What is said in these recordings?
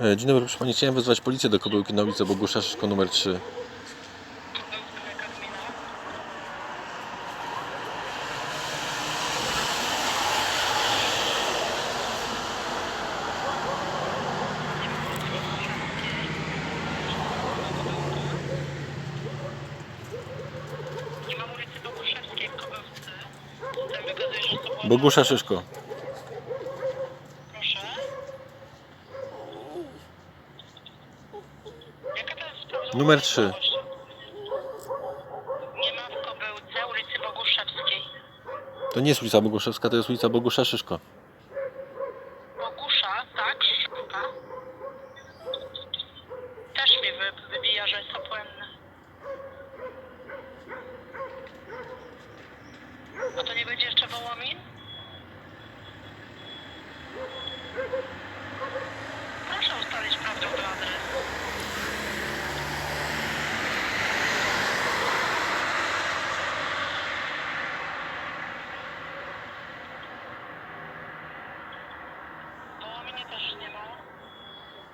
E, dzień dobry, proszę Pani. Chciałem wezwać policję do Kobyłki na ulicę Bogusza Szyszko numer 3. Bogusza Szyszko. Proszę. Jaka to jest sprawa? Numer trzy. Nie ma w Kobyłce ulicy Boguszewskiej. To nie jest ulica Boguszewska, to jest ulica Bogusza Szyszko. Bogusza, tak? A? Też mi wy, wybija, że jest to będzie jeszcze Wołomin? Proszę ustalić prawdziwy adres. Wołominie też nie ma.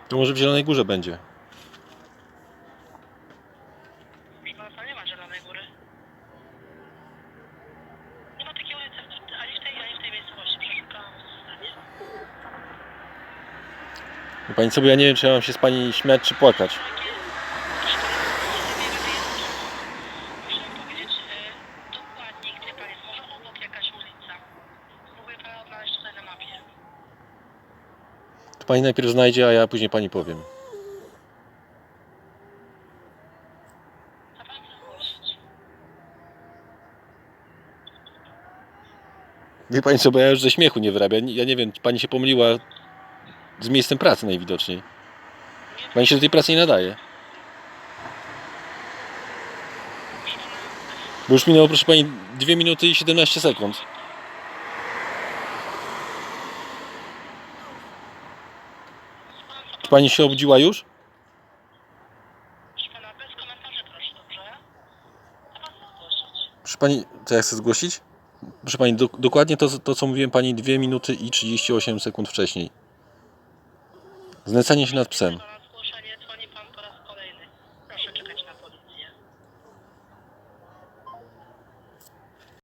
To może w Zielonej Górze będzie. Proszę Państwa, nie ma Zielonej Góry. Nie ma takiej ulicy w- ani w tej, ani w tej miejscowości. Przeszukałam w systemie. Wie Pani bo ja nie wiem, czy ja mam się z Pani śmiać, czy płakać. To Pani najpierw znajdzie, a ja później Pani powiem. Wie Pani co, bo ja już ze śmiechu nie wyrabiam. Ja nie wiem, Pani się pomyliła z miejscem pracy najwidoczniej. Pani się do tej pracy nie nadaje. Bo już minęło, proszę Pani, 2 minuty i 17 sekund. Czy Pani się obudziła już? Proszę Pani, co ja chcę zgłosić? Proszę Pani, do, dokładnie to, to, co mówiłem Pani 2 minuty i 38 sekund wcześniej. Znęcanie się nad psem.